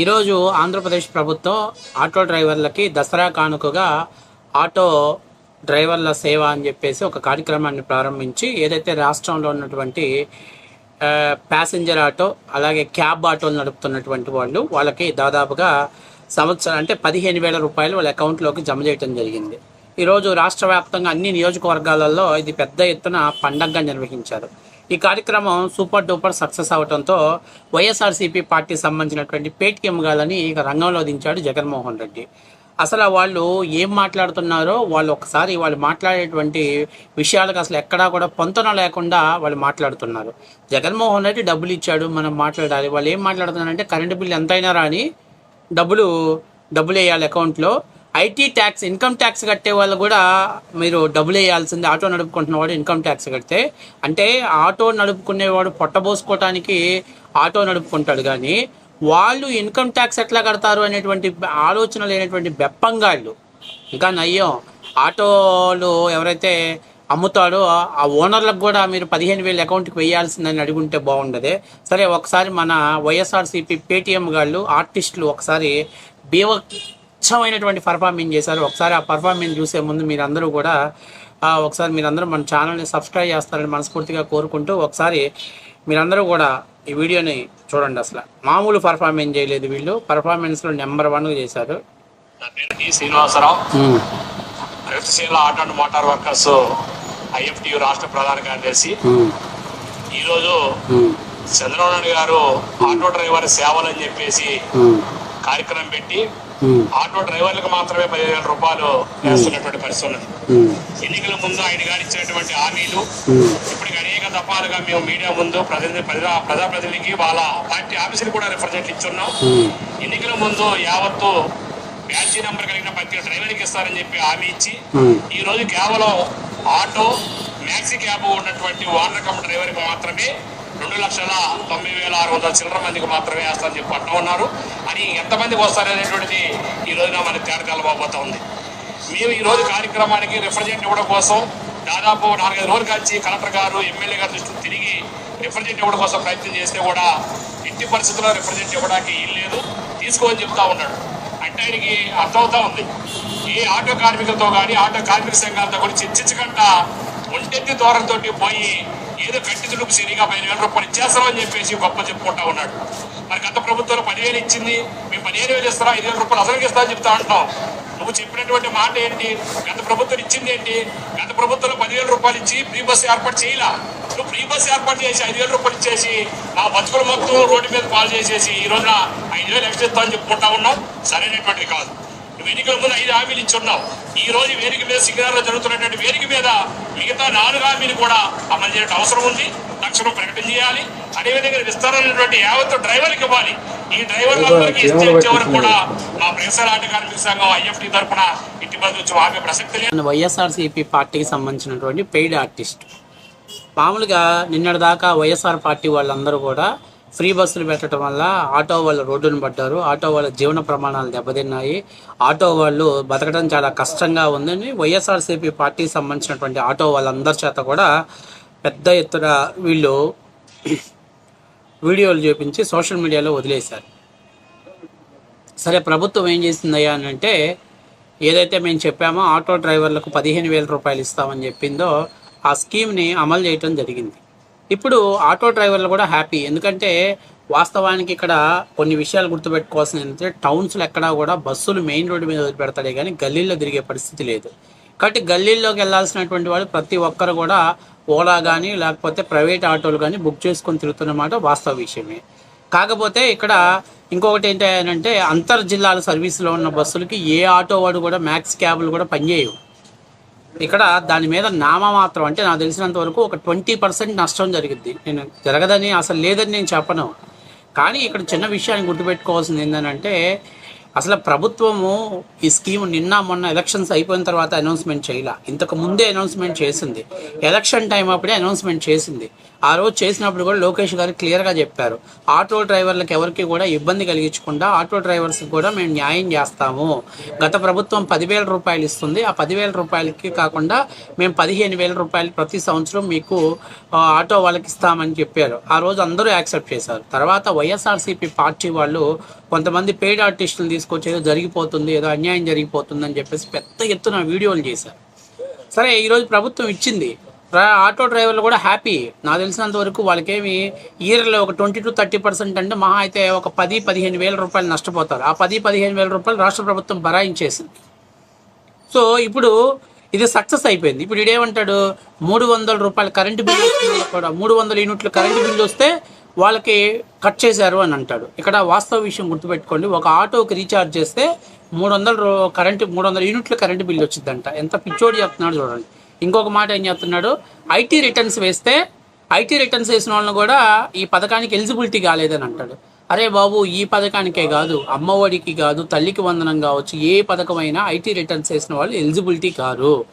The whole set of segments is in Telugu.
ఈరోజు ఆంధ్రప్రదేశ్ ప్రభుత్వం ఆటో డ్రైవర్లకి దసరా కానుకగా ఆటో డ్రైవర్ల సేవ అని చెప్పేసి ఒక కార్యక్రమాన్ని ప్రారంభించి ఏదైతే రాష్ట్రంలో ఉన్నటువంటి ప్యాసింజర్ ఆటో అలాగే క్యాబ్ ఆటోలు నడుపుతున్నటువంటి వాళ్ళు వాళ్ళకి దాదాపుగా సంవత్సరం అంటే పదిహేను వేల రూపాయలు వాళ్ళ అకౌంట్లోకి జమ చేయడం జరిగింది. ఈరోజు రాష్ట్ర వ్యాప్తంగా అన్ని నియోజకవర్గాలలో ఇది పెద్ద ఎత్తున పండగగా నిర్వహించారు. ఈ కార్యక్రమం సూపర్ డూపర్ సక్సెస్ అవడంతో వైఎస్ఆర్సీపీ పార్టీ సంబంధించినటువంటి పేటికి గాలని ఇక రంగంలో దించాడు జగన్మోహన్ రెడ్డి. అసలు వాళ్ళు ఏం మాట్లాడుతున్నారో వాళ్ళు ఒకసారి వాళ్ళు మాట్లాడేటువంటి విషయాలకు అసలు ఎక్కడా కూడా పొంతన లేకుండా వాళ్ళు మాట్లాడుతున్నారు. జగన్మోహన్ రెడ్డి డబ్బులు ఇచ్చాడు మనం మాట్లాడాలి. వాళ్ళు ఏం మాట్లాడుతున్నారంటే కరెంటు బిల్లు ఎంతైనా రాని డబ్బులు డబ్బులు వేయాలి అకౌంట్లో. ఐటీ ట్యాక్స్ ఇన్కమ్ ట్యాక్స్ కట్టే వాళ్ళు కూడా మీరు డబ్బులు వేయాల్సింది. ఆటో నడుపుకుంటున్నవాడు ఇన్కమ్ ట్యాక్స్ కడితే. అంటే ఆటో నడుపుకునేవాడు పొట్టబోసుకోవటానికి ఆటో నడుపుకుంటాడు కానీ వాళ్ళు ఇన్కమ్ ట్యాక్స్ ఎట్లా కడతారు అనేటువంటి ఆలోచన లేనటువంటి బెప్పంగాళ్ళు. ఇంకా నయ్యం ఆటోలు ఎవరైతే అమ్ముతాడో ఆ ఓనర్లకు కూడా మీరు పదిహేను వేలు అకౌంట్కి వేయాల్సిందని అడుగుంటే బాగుండదే. సరే ఒకసారి మన వైఎస్ఆర్సీపీ పేటీఎం గాళ్ళు ఆర్టిస్టులు ఒకసారి బీవచ్చమైనటువంటి పర్ఫార్మెన్స్ చేశారు. ఒకసారి ఆ పర్ఫార్మెన్స్ చూసే ముందు మీరందరూ కూడా ఒకసారి మీరందరూ మన ఛానల్ని సబ్స్క్రైబ్ చేస్తారని మనస్ఫూర్తిగా కోరుకుంటూ ఒకసారి మీరందరూ కూడా ఈ వీడియోని చూడండి అసలు. మామూలు పర్ఫార్మెన్స్ చేయలేదు వీళ్ళు. పర్ఫార్మెన్స్లో నెంబర్ వన్గా చేశారు. Srinivasarao. Auto and motor workers IFTU రాష్ట్ర ప్రధాన కార్యదర్శి. ఈరోజు చంద్రబాబు నాయుడు గారు ఆటో డ్రైవర్ సేవలు అని చెప్పేసి కార్యక్రమం పెట్టి ఆటో డ్రైవర్లకు మాత్రమే పదిహేను వేల రూపాయలు వేస్తున్నటువంటి పరిస్థితి ఉన్నది ఎన్నికల ముందు ఆయన గారు ఇచ్చినటువంటి హామీలు ఇప్పటికి అనేక దఫాలుగా మేము మీడియా ముందు ప్రతినిధి ప్రజా ప్రజాప్రతినిధికి వాళ్ళ పార్టీ ఆఫీసులు కూడా రిప్రజెంట్ ఇచ్చున్నాం. ఎన్నికల ముందు యావత్తు బ్యాచీ నెంబర్ కలిగిన ప్రతి డ్రైవర్కి ఇస్తారని చెప్పి హామీ ఇచ్చి ఈ రోజు కేవలం ఆటో ట్యాక్సీ క్యాబ్ ఉన్నటువంటి ఓనర్ కమ్ డ్రైవర్కి మాత్రమే రెండు లక్షల తొంభై వేల ఆరు వందల చిల్లర మందికి మాత్రమే వేస్తారని చెప్పి అంటూ ఉన్నారు. అని ఎంతమందికి వస్తారనేటువంటిది ఈ రోజున మనకి తేడకాలబోతా ఉంది. మేము ఈరోజు కార్యక్రమానికి రిప్రజెంట్ ఇవ్వడం కోసం దాదాపు నాలుగైదు రోజులు కలిసి కలెక్టర్ గారు ఎమ్మెల్యే గారు దృష్టికి తిరిగి రిప్రజెంట్ ఇవ్వడం కోసం ప్రయత్నం చేస్తే కూడా ఎట్టి పరిస్థితుల్లో రిప్రజెంట్ ఇవ్వడానికి ఏం లేదు. తీసుకోని చెప్తా ఉన్నాడు. అంటే ఆయనకి అర్థమవుతా ఉంది. ఏ ఆటో కార్మికులతో కానీ ఆటో కార్మిక సంఘాలతో కూడా చర్చించకుండా ఒంటెత్తి దూరంతో పోయి ఏదో కట్టి తుడుపు సిరిగా పదిహేను వేల రూపాయలు ఇచ్చేస్తామని చెప్పేసి గొప్ప చెప్పుకుంటా ఉన్నాడు. మరి గత ప్రభుత్వం పదివేలు ఇచ్చింది మేము పదిహేను వేలు ఇస్తారా ఐదు వేల రూపాయలు అసలు ఇస్తామని చెప్తా అంటున్నాం. నువ్వు చెప్పినటువంటి మాట ఏంటి? గత ప్రభుత్వం ఇచ్చింది ఏంటి? గత ప్రభుత్వంలో పదివేల రూపాయలు ఇచ్చి ఫ్రీ బస్సు ఏర్పాటు చేయలా? నువ్వు ఫ్రీ బస్సు ఏర్పాటు చేసి ఐదు వేల రూపాయలు ఇచ్చేసి మా బతుకులు మొత్తం రోడ్డు మీద పాలు చేసేసి ఈ రోజున ఐదు వేలు ఎక్స్ట్రా ఇస్తామని చెప్పుకుంటా ఉన్నాం. సరైనటువంటిది కాదు. ఎన్నికల ముందు ఐదు హామీలు ఇచ్చున్నావు ఈ రోజు వేదిక మీద సిగ్నల్లో జరుగుతున్నటువంటి వేదిక మీద మిగతా నాలుగు హామీలు కూడా అమలు చేయడం అవసరం ఉంది. తక్షణం ప్రకటన చేయాలి. అదేవిధంగా విస్తారమైనటువంటి యావత్ డ్రైవర్కి ఇవ్వాలి. ఈ డ్రైవర్లందరికీ ఇస్తే ఇచ్చే వరకు కూడా మా ప్రసార ఆట కార్మిక సంఘం ఐఎఫ్టీ తరఫున ఇంటి బదులు వచ్చి ఆపే ప్రసక్తి లేదు. వైఎస్ఆర్సీపీ పార్టీకి సంబంధించినటువంటి పెయిడ్ ఆర్టిస్ట్. మామూలుగా నిన్నటి దాకా వైఎస్ఆర్ పార్టీ వాళ్ళందరూ కూడా ఫ్రీ బస్సులు పెట్టడం వల్ల ఆటో వాళ్ళు రోడ్డును పడ్డారు. ఆటో వాళ్ళ జీవన ప్రమాణాలు దెబ్బతిన్నాయి. ఆటో వాళ్ళు బతకడం చాలా కష్టంగా ఉందని వైఎస్ఆర్సీపీ పార్టీకి సంబంధించినటువంటి ఆటో వాళ్ళందరి చేత కూడా పెద్ద ఎత్తున వీళ్ళు వీడియోలు చూపించి సోషల్ మీడియాలో వదిలేశారు. సరే ప్రభుత్వం ఏం చేసిందయ్యా అని అంటే ఏదైతే మేము చెప్పామో ఆటో డ్రైవర్లకు పదిహేను వేల రూపాయలు ఇస్తామని చెప్పిందో ఆ స్కీమ్ని అమలు చేయటం జరిగింది. ఇప్పుడు ఆటో డ్రైవర్లు కూడా హ్యాపీ. ఎందుకంటే వాస్తవానికి ఇక్కడ కొన్ని విషయాలు గుర్తుపెట్టుకోవాల్సింది ఏంటంటే టౌన్స్లో ఎక్కడా కూడా బస్సులు మెయిన్ రోడ్డు మీద వదిలిపెడతాడే కానీ గల్లీల్లో తిరిగే పరిస్థితి లేదు. కాబట్టి గల్లీల్లోకి వెళ్ళాల్సినటువంటి వాళ్ళు ప్రతి ఒక్కరు కూడా ఓలా కానీ లేకపోతే ప్రైవేట్ ఆటోలు కానీ బుక్ చేసుకొని తిరుగుతున్నమాట వాస్తవ విషయమే. కాకపోతే ఇక్కడ ఇంకొకటి ఏంటంటే అంతర్ జిల్లాల సర్వీసులో ఉన్న బస్సులకి ఏ ఆటో వాడు కూడా మ్యాక్స్ క్యాబ్లు కూడా పనిచేయవు. ఇక్కడ దాని మీద నామమాత్రం అంటే నాకు తెలిసినంత వరకు ఒక ట్వంటీ పర్సెంట్ నష్టం జరిగింది. నేను జరగదని అసలు లేదని నేను చెప్పను. కానీ ఇక్కడ చిన్న విషయాన్ని గుర్తుపెట్టుకోవాల్సింది ఏంటంటే అసలు ప్రభుత్వము ఈ స్కీమ్ నిన్న మొన్న ఎలక్షన్స్ అయిపోయిన తర్వాత అనౌన్స్మెంట్ చేయాల. ఇంతకు ముందే అనౌన్స్మెంట్ చేసింది. ఎలక్షన్ టైం అప్పుడే అనౌన్స్మెంట్ చేసింది. ఆ రోజు చేసినప్పుడు కూడా లోకేష్ గారు క్లియర్గా చెప్పారు. ఆటో డ్రైవర్లకు ఎవరికి కూడా ఇబ్బంది కలిగించకుండా ఆటో డ్రైవర్స్కి కూడా మేము న్యాయం చేస్తాము. గత ప్రభుత్వం పదివేల రూపాయలు ఇస్తుంది. ఆ పదివేల రూపాయలకి కాకుండా మేము పదిహేను వేల రూపాయలు ప్రతి సంవత్సరం మీకు ఆటో వాళ్ళకి ఇస్తామని చెప్పారు. ఆ రోజు అందరూ యాక్సెప్ట్ చేశారు. తర్వాత వైఎస్ఆర్సీపీ పార్టీ వాళ్ళు కొంతమంది పెయిడ్ ఆర్టిస్టులు తీసుకొచ్చి ఏదో జరిగిపోతుంది ఏదో అన్యాయం జరిగిపోతుంది అని చెప్పేసి పెద్ద ఎత్తున వీడియోలు చేశారు. సరే ఈరోజు ప్రభుత్వం ఇచ్చింది. ఆటో డ్రైవర్లు కూడా హ్యాపీ. నాకు తెలిసినంత వరకు వాళ్ళకేమి ఇయర్లో ఒక ట్వంటీ టు థర్టీ పర్సెంట్ అంటే మహా అయితే ఒక పది పదిహేను వేల రూపాయలు నష్టపోతారు. ఆ పది పదిహేను వేల రూపాయలు రాష్ట్ర ప్రభుత్వం బరాయించేసింది. సో ఇప్పుడు ఇది సక్సెస్ అయిపోయింది. ఇప్పుడు ఇడేమంటాడు మూడు వందల రూపాయలు కరెంటు బిల్లు కూడా మూడు వందల యూనిట్లు కరెంటు బిల్లు వస్తే వాళ్ళకి కట్ చేశారు అని అంటాడు. ఇక్కడ వాస్తవ విషయం గుర్తుపెట్టుకోండి. ఒక ఆటోకి రీఛార్జ్ చేస్తే మూడు వందల కరెంటు మూడు వందల యూనిట్ల కరెంటు బిల్లు వచ్చిందంట. ఎంత పిచ్చోడి చెప్తున్నాడు చూడండి. ఇంకొక మాట ఏం చెప్తున్నాడు? ఐటీ రిటర్న్స్ వేస్తే ఐటీ రిటర్న్స్ వేసిన వాళ్ళని కూడా ఈ పథకానికి ఎలిజిబిలిటీ కాలేదని అంటాడు. అరే బాబు ఈ పథకానికే కాదు అమ్మఒడికి కాదు తల్లికి వందనం కావచ్చు ఏ పథకమైనా ఐటీ రిటర్న్స్ వేసిన వాళ్ళు ఎలిజిబిలిటీ కారు.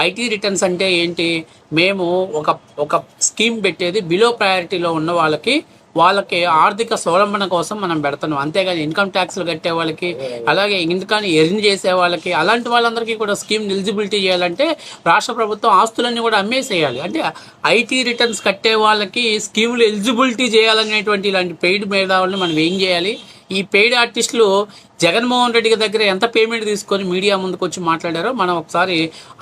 ఐటీ రిటర్న్స్ అంటే ఏంటి? మేము ఒక ఒక స్కీమ్ పెట్టేది బిలో ప్రయారిటీలో ఉన్న వాళ్ళకి వాళ్ళకి ఆర్థిక స్వలంబన కోసం మనం పెడుతున్నాం అంతేగాని ఇన్కమ్ ట్యాక్స్లు కట్టే వాళ్ళకి అలాగే ఎందుకని ఎర్న్ చేసే వాళ్ళకి అలాంటి వాళ్ళందరికీ కూడా స్కీమ్ ఎలిజిబిలిటీ చేయాలంటే రాష్ట్ర ప్రభుత్వం ఆస్తులన్నీ కూడా అమ్మేసేయాలి. అంటే ఐటీ రిటర్న్స్ కట్టే వాళ్ళకి స్కీములు ఎలిజిబిలిటీ చేయాలనేటువంటి ఇలాంటి పెయిడ్ మేధావులను మనం ఏం చేయాలి? ఈ పెయిడ్ ఆర్టిస్టులు జగన్మోహన్ రెడ్డి దగ్గర ఎంత పేమెంట్ తీసుకొని మీడియా ముందుకు వచ్చి మాట్లాడారో మనం ఒకసారి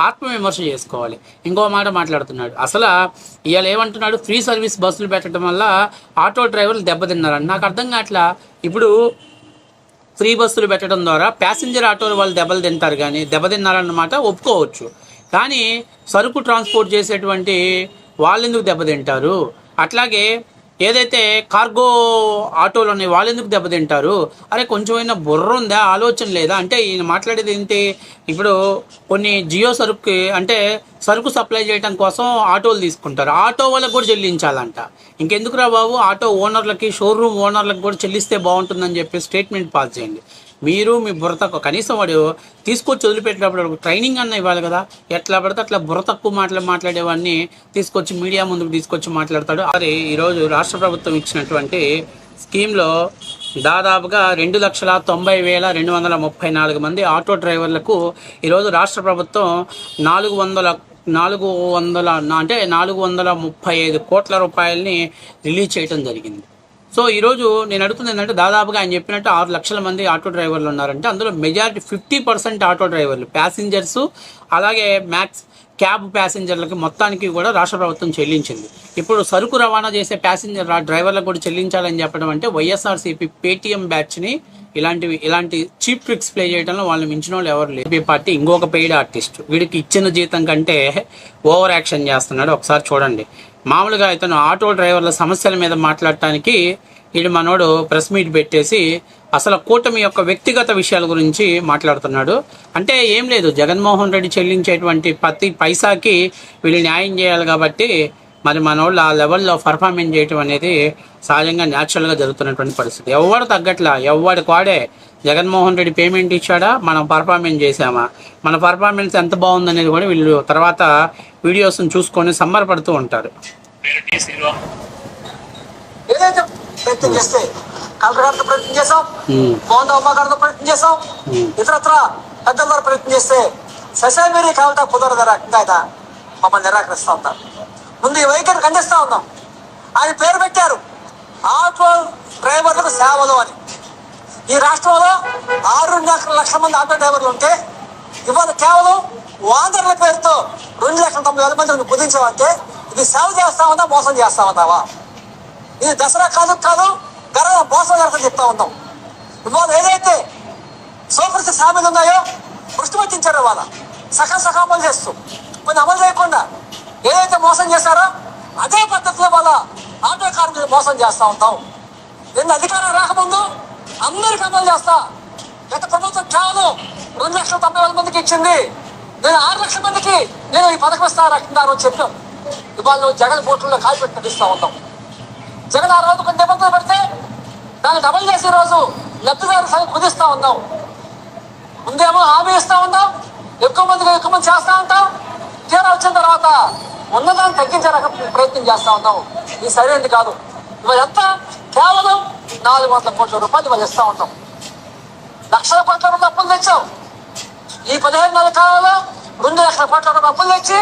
ఆత్మవిమర్శ చేసుకోవాలి. ఇంకో మాట మాట్లాడుతున్నాడు. అసలు ఇవాళ ఏమంటున్నాడు? ఫ్రీ సర్వీస్ బస్సులు పెట్టడం వల్ల ఆటో డ్రైవర్లు దెబ్బతిన్నారని. నాకు అర్థం కావట్లా? ఇప్పుడు ఫ్రీ బస్సులు పెట్టడం ద్వారా ప్యాసింజర్ ఆటోలు వాళ్ళు దెబ్బలు తింటారు కానీ దెబ్బతిన్నారన్నమాట ఒప్పుకోవచ్చు. కానీ సరుకు ట్రాన్స్పోర్ట్ చేసేటువంటి వాళ్ళెందుకు దెబ్బతింటారు? అట్లాగే ఏదైతే కార్గో ఆటోలు ఉన్నాయి వాళ్ళు ఎందుకు దెబ్బతింటారు? అరే కొంచెమైనా బుర్ర ఉందా? ఆలోచన లేదా? అంటే ఈయన మాట్లాడేది ఏంటి? ఇప్పుడు కొన్ని జియో సరుకు అంటే సరుకు సప్లై చేయడం కోసం ఆటోలు తీసుకుంటారు. ఆటో వాళ్ళకి కూడా చెల్లించాలంట. ఇంకెందుకురా బాబు? ఆటో ఓనర్లకి షోరూమ్ ఓనర్లకు కూడా చెల్లిస్తే బాగుంటుందని చెప్పి స్టేట్మెంట్ పాస్ చేయండి. మీరు మీ బుర్ర కనీసం వాడు తీసుకొచ్చి వదిలిపెట్టినప్పుడు ట్రైనింగ్ అన్న ఇవ్వాలి కదా. ఎట్లా పడితే అట్లా బుర్ర తక్కువ మాటలు మాట్లాడేవాడిని తీసుకొచ్చి మీడియా ముందుకు తీసుకొచ్చి మాట్లాడతాడు. అదే ఈరోజు రాష్ట్ర ప్రభుత్వం ఇచ్చినటువంటి స్కీమ్లో దాదాపుగా రెండు లక్షల తొంభై వేల రెండు వందల ముప్పై నాలుగు మంది ఆటో డ్రైవర్లకు ఈరోజు రాష్ట్ర ప్రభుత్వం నాలుగు వందల నాలుగు వందల అంటే నాలుగు వందల ముప్పై ఐదు కోట్ల రూపాయలని రిలీజ్ చేయడం జరిగింది. సో ఈరోజు నేను అడుగుతుంది ఏంటంటే దాదాపుగా ఆయన చెప్పినట్టు ఆరు లక్షల మంది ఆటో డ్రైవర్లు ఉన్నారంటే అందులో మెజారిటీ ఫిఫ్టీ పర్సెంట్ ఆటో డ్రైవర్లు ప్యాసింజర్స్ అలాగే మ్యాక్స్ క్యాబ్ ప్యాసింజర్లకి మొత్తానికి కూడా రాష్ట్ర ప్రభుత్వం చెల్లించింది. ఇప్పుడు సరుకు రవాణా చేసే ప్యాసింజర్ డ్రైవర్లకు కూడా చెల్లించాలని చెప్పడం అంటే వైఎస్ఆర్సీపీ పేటీఎం బ్యాచ్ని ఇలాంటివి ఇలాంటి చీప్ ట్రిక్స్ ప్లే చేయడంలో వాళ్ళని మించిన వాళ్ళు ఎవరు లేరు. పార్టీ ఇంకొక పెయిడ్ ఆర్టిస్ట్ వీడికి ఇచ్చిన జీతం కంటే ఓవర్ యాక్షన్ చేస్తున్నాడు. ఒకసారి చూడండి. మామూలుగా ఇతను ఆటో డ్రైవర్ల సమస్యల మీద మాట్లాడటానికి వీడు మనోడు ప్రెస్ మీట్ పెట్టేసి అసలు కూటమి యొక్క వ్యక్తిగత విషయాల గురించి మాట్లాడుతున్నాడు. అంటే ఏం లేదు జగన్మోహన్ రెడ్డి చెల్లించేటువంటి ప్రతి పైసాకి వీళ్ళు న్యాయం చేయాలి కాబట్టి మరి మనోళ్ళు ఆ లెవెల్లో పర్ఫార్మెన్స్ చేయటం అనేది సహజంగా న్యాచురల్గా జరుగుతున్నటువంటి పరిస్థితి. ఎవరు తగ్గట్లా ఎవడికి వాడే జగన్మోహన్ రెడ్డి పేమెంట్ ఇచ్చాడా మనం పర్ఫార్మెన్స్ చేసామా మన పర్ఫార్మెన్స్ ఎంత బాగుందనేది కూడా వీళ్ళు తర్వాత వీడియోస్ని చూసుకొని సంబరపడుతూ ఉంటారు. పేరు టి శ్రీరామ్. ఏదైతే ప్రయత్నం చేస్తే కలెక్టర్ గారితో ప్రయత్నం చేసాం మోహన్ అమ్మ గారితో ప్రయత్నం చేసాం. ఇతరత్ర పెద్దల ద్వారా ప్రయత్నం చేస్తే సశామీరి కావటం కుదరదు రకంగా ఆయన మమ్మల్ని నిరాకరిస్తా ఉంటారు ముందు ఈ వైఖరి ఖండిస్తా ఉన్నాం. ఆయన పేరు పెట్టారు ఆటో డ్రైవర్లకు సేవలు అని. ఈ రాష్ట్రంలో ఆరు లక్షల మంది ఆటో డ్రైవర్లు ఉంటే ఇవాళ కేవలం వాందర్ల పేరుతో రెండు లక్షల తొంభై వేల మందిని కుదించామంటే ఇది సేవ ఉందా మోసం చేస్తా ఉన్నావా ఇది దసరా కాదు కాదు గర్వ మోసం జరుగుతుంది చెప్తా ఉన్నాం ఇవాళ ఏదైతే సోకృతి సామెలు ఉన్నాయో దృష్టి వాళ్ళ సగం సగం అమలు చేస్తూ కొన్ని అమలు చేయకుండా ఏదైతే మోసం చేశారో అదే పద్ధతిలో వాళ్ళ ఆటో కార్మికులు మోసం చేస్తా ఉంటాం నిన్న అధికారం రాకముందు అందరికి అమలు చేస్తా గత ప్రభుత్వం కేవలం రెండు లక్షల తొంభై వేల మందికి ఇచ్చింది నేను ఆరు లక్షల మందికి నేను ఈ పథకం ఇస్తాను రక్షిందారు అని చెప్పాను ఇవాళ నువ్వు జగన్ బోట్లలో కాలు పెట్టి నటిస్తా ఉంటాం జగన్ ఆ రోజు కొన్ని నిబంధనలు పెడితే దాన్ని డబల్ చేసే రోజు లబ్ధిదారు సంఖ్య కుదిస్తా ఉన్నాం ముందేమో హామీ ఇస్తూ ఉన్నాం ఎక్కువ మందికి ఎక్కువ మంది చేస్తా ఉంటాం తీరా వచ్చిన తర్వాత ఉన్నదాన్ని తగ్గించడానికి ప్రయత్నం చేస్తా ఉన్నాం ఇది సరైనది కాదు? ఇవాళ ఎంత? కేవలం నాలుగు వందల కోట్ల రూపాయలు ఇవాళ ఇస్తూ ఉంటాం లక్షల కోట్ల రూపాయలు అప్పులు తెచ్చాం ఈ పదిహేను నెలల కాలంలో రెండు లక్షల కోట్ల రూపాయలు అప్పులు తెచ్చి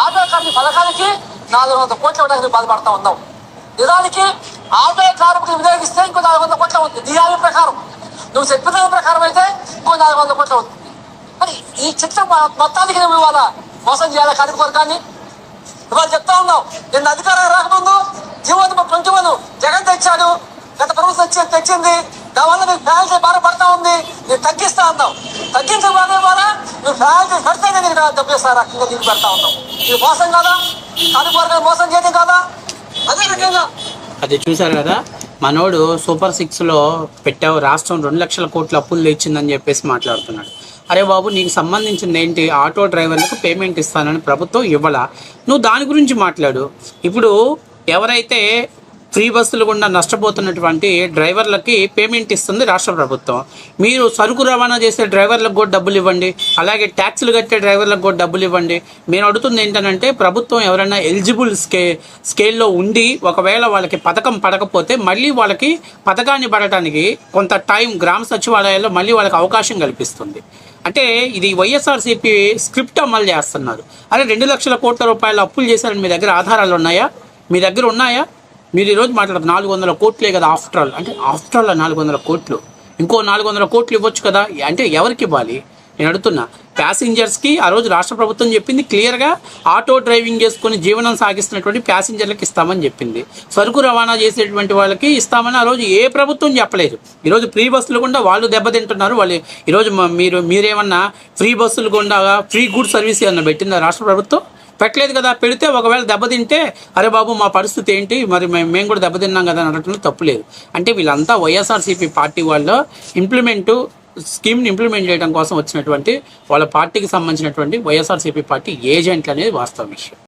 ఆదాయ కార్మిక పథకానికి నాలుగు వందల కోట్లు ఇవ్వడానికి బాధపడతా ఉన్నాం నిజానికి ఆదాయ కార్మికులు వినియోగిస్తే ఇంకో నాలుగు వందల కోట్ల ఉంది నీ ప్రకారం. నువ్వు చెప్పిన ప్రకారం అయితే ఇంకో నాలుగు వందల కోట్ల అవుతుంది. మరి ఈ చిత్రం మొత్తానికి నువ్వు ఇవాళ మోసం చేయాలి కార్మిక వర్గాన్ని. ఇవాళ చెప్తా ఉన్నాం నిన్న అధికారం రాకముందు జీవోత్మ ట్వంటీ జగన్ తెచ్చాడు. గత ప్రభుత్వం తెచ్చి తెచ్చింది దానివల్ల నీకు ఫ్యామిలీ బాధపడతా ఉంది. నీకు తగ్గిస్తా ఉన్నావు తగ్గించకపోతే ద్వారా నువ్వు ఫ్యాన్సీ పెడితేనే నీకు డబ్బులు రకంగా నీకు పెడతా ఉన్నావు. ఇది మోసం కాదా? కార్మిక మోసం చేయడం కాదా? అదే రకంగా. అది చూసారు కదా? మనోడు సూపర్ సిక్స్లో పెట్టావు రాష్ట్రం రెండు లక్షల కోట్ల అప్పులు తెచ్చిందని చెప్పేసి మాట్లాడుతున్నాడు. అరే బాబు నీకు సంబంధించింది ఏంటి? ఆటో డ్రైవర్లకు పేమెంట్ ఇస్తానని ప్రభుత్వం ఇవ్వాల? నువ్వు దాని గురించి మాట్లాడు. ఇప్పుడు ఎవరైతే ఫ్రీ బస్సులు గుండా నష్టపోతున్నటువంటి డ్రైవర్లకి పేమెంట్ ఇస్తుంది రాష్ట్ర ప్రభుత్వం. మీరు సరుకు రవాణా చేసే డ్రైవర్లకు కూడా డబ్బులు ఇవ్వండి. అలాగే ట్యాక్సులు కట్టే డ్రైవర్లకు కూడా డబ్బులు ఇవ్వండి. నేను అడుగుతుంది ఏంటంటే ప్రభుత్వం ఎవరైనా ఎలిజిబుల్ స్కే స్కేల్లో ఉండి ఒకవేళ వాళ్ళకి పథకం పడకపోతే మళ్ళీ వాళ్ళకి పథకాన్ని పడటానికి కొంత టైం గ్రామ సచివాలయాల్లో మళ్ళీ వాళ్ళకి అవకాశం కల్పిస్తుంది. అంటే ఇది వైఎస్ఆర్సీపీ స్క్రిప్ట్ అమలు చేస్తున్నారు. అరే రెండు లక్షల కోట్ల రూపాయలు అప్పులు చేశారని మీ దగ్గర ఆధారాలు ఉన్నాయా? మీ దగ్గర ఉన్నాయా? మీరు ఈరోజు మాట్లాడదు నాలుగు వందల కోట్లే కదా ఆఫ్టర్ ఆల్ అంటే ఆఫ్టర్ ఆల్ నాలుగు వందల కోట్లు? ఇంకో నాలుగు వందల కోట్లు ఇవ్వచ్చు కదా? అంటే ఎవరికి ఇవ్వాలి? నేను అడుగుతున్నా. ప్యాసింజర్స్కి ఆ రోజు రాష్ట్ర ప్రభుత్వం చెప్పింది క్లియర్గా ఆటో డ్రైవింగ్ చేసుకుని జీవనం సాగిస్తున్నటువంటి ప్యాసింజర్లకు ఇస్తామని చెప్పింది. సరుకు రవాణా చేసేటువంటి వాళ్ళకి ఇస్తామని ఆ రోజు ఏ ప్రభుత్వం చెప్పలేదు. ఈరోజు ఫ్రీ బస్సులు గుండా వాళ్ళు దెబ్బతింటున్నారు. వాళ్ళు ఈరోజు మీరు మీరేమన్నా ఫ్రీ బస్సులు గుండా ఫ్రీ గుడ్ సర్వీస్ ఏమన్నా పెట్టిందా రాష్ట్ర ప్రభుత్వం? పెట్టలేదు కదా పెడితే ఒకవేళ దెబ్బతింటే అరే బాబు మా పరిస్థితి ఏంటి? మరి మేము మేము కూడా దెబ్బతిన్నాం కదా అని తప్పులేదు అంటే వీళ్ళంతా వైఎస్ఆర్సీపీ పార్టీ వాళ్ళు ఇంప్లిమెంటు స్కీమ్ని ఇంప్లిమెంట్ చేయడం కోసం వచ్చినటువంటి వాళ్ళ పార్టీకి సంబంధించినటువంటి వైఎస్ఆర్సీపీ పార్టీ ఏజెంట్లు అనేది వాస్తవ విషయం.